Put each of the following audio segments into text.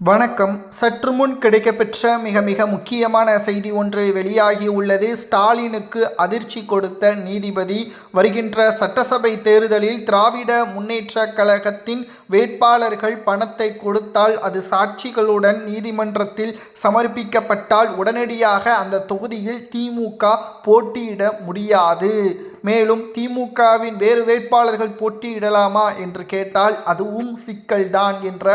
வணக்கம். சற்று முன் கிடைக்கப்பெற்ற மிக மிக முக்கியமான செய்தி ஒன்று வெளியாகி உள்ளது. ஸ்டாலினுக்கு அதிர்ச்சி கொடுத்த நீதிபதி வருகின்ற சட்டசபை தேர்தலில் திராவிட முன்னேற்ற கழகத்தின் வேட்பாளர்கள் பணத்தை கொடுத்தால் அது சாட்சிகளுடன் நீதிமன்றத்தில் சமர்ப்பிக்கப்பட்டால் உடனடியாக அந்த தொகுதியில் திமுக போட்டியிட முடியாது. மேலும் திமுகவின் வேறு வேட்பாளர்கள் போட்டியிடலாமா என்று கேட்டால் அதுவும் சிக்கல்தான் என்ற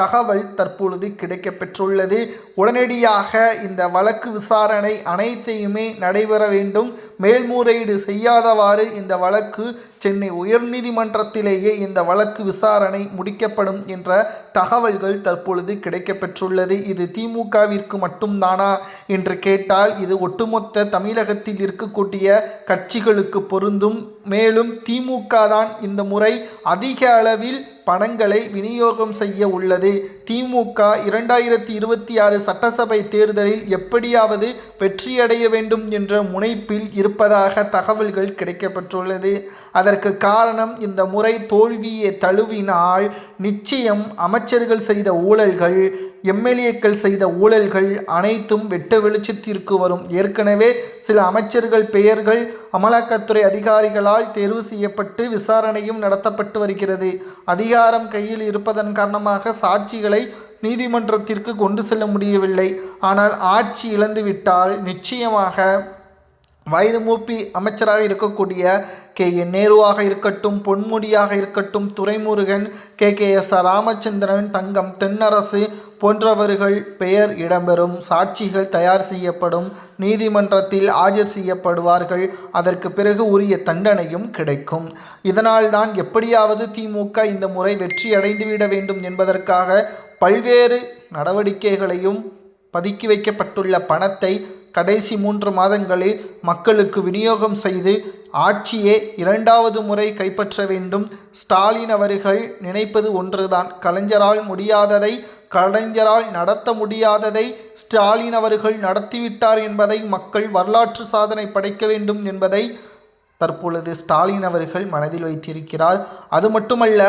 தகவல் தற்பொழுது கிடைக்கப்பெற்றுள்ளது. உடனடியாக இந்த வழக்கு விசாரணை அனைத்தையுமே நடைபெற வேண்டும். மேல்முறையீடு செய்யாதவாறு இந்த வழக்கு சென்னை உயர்நீதிமன்றத்திலேயே இந்த வழக்கு விசாரணை முடிக்கப்படும் என்ற தகவல்கள் தற்பொழுது கிடைக்கப்பெற்றுள்ளது. இது திமுகவிற்கு மட்டும்தானா என்று கேட்டால் இது ஒட்டுமொத்த தமிழகத்தில் இருக்கக்கூடிய கட்சிகளுக்கு பொருந்தும். மேலும் திமுக தான் இந்த முறை அதிக அளவில் பணங்களை விநியோகம் செய்ய உள்ளது. திமுக இரண்டாயிரத்தி இருபத்தி ஆறு சட்டசபை தேர்தலில் எப்படியாவது வெற்றியடைய வேண்டும் என்ற முனைப்பில் இருப்பதாக தகவல்கள் கிடைக்கப்பெற்றுள்ளது அதற்கு காரணம் இந்த முறை தோல்வியை தழுவினால் நிச்சயம் அமைச்சர்கள் செய்த ஊழல்கள் எம்எல்ஏக்கள் செய்த ஊழல்கள் அனைத்தும் வெட்ட வெளிச்சத்திற்கு வரும். ஏற்கனவே சில அமைச்சர்கள் பெயர்கள் அமலாக்கத்துறை அதிகாரிகளால் தேர்வு செய்யப்பட்டு விசாரணையும் நடத்தப்பட்டு வருகிறது. அதிகாரம் கையில் இருப்பதன் காரணமாக சாட்சிகளை நீதிமன்றத்திற்கு கொண்டு செல்ல முடியவில்லை. ஆனால் ஆட்சி இழந்துவிட்டால் நிச்சயமாக வயது மூப்பி அமைச்சராக இருக்கக்கூடிய கே. என். நேருவாக இருக்கட்டும் பொன்முடியாக இருக்கட்டும் Duraimurugan K. K. S. Ramachandran Thangam Thennarasu போன்றவர்கள் பெயர் இடம்பெறும் சாட்சிகள் தயார் செய்யப்படும் நீதிமன்றத்தில் ஆஜர் செய்யப்படுவார்கள். அதற்கு பிறகு உரிய தண்டனையும் கிடைக்கும். இதனால்தான் எப்படியாவது திமுக இந்த முறை வெற்றி அடைந்துவிட வேண்டும் என்பதற்காக பல்வேறு நடவடிக்கைகளையும் பதுக்கி வைக்கப்பட்டுள்ள பணத்தை கடைசி மூன்று மாதங்களில் மக்களுக்கு விநியோகம் செய்து ஆட்சியே இரண்டாவது முறை கைப்பற்ற வேண்டும். ஸ்டாலின் அவர்கள் நினைப்பது ஒன்றுதான். கலைஞரால் முடியாததை கலைஞரால் நடத்த முடியாததை ஸ்டாலின் அவர்கள் நடத்திவிட்டார் என்பதை மக்கள் வரலாற்று சாதனை படைக்க வேண்டும் என்பதை தற்பொழுது ஸ்டாலின் அவர்கள் மனதில் வைத்திருக்கிறார். அது மட்டுமல்ல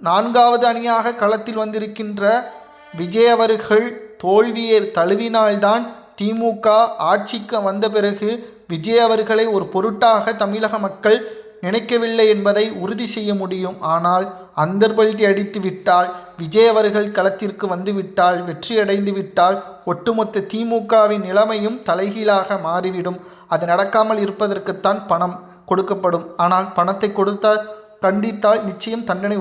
நான்காவது அணியாக களத்தில் வந்திருக்கின்ற விஜய் அவர்கள் தோல்வியை தழுவினால்தான் திமுக ஆட்சிக்கு வந்த பிறகு விஜய் அவர்களை ஒரு பொருட்டாக தமிழக மக்கள் நினைக்கவில்லை என்பதை உறுதி செய்ய முடியும். ஆனால் அந்தர்பல்டி அடித்து விட்டால் விஜய் அவர்கள் களத்திற்கு வந்துவிட்டால் வெற்றியடைந்து விட்டால் ஒட்டுமொத்த திமுகவின் நிலைமையும் தலைகீழாக மாறிவிடும். அது நடக்காமல் இருப்பதற்குத்தான் பணம் கொடுக்கப்படும். ஆனால் பணத்தை கொடுத்தால் கண்டித்தால் நிச்சயம் தண்டனை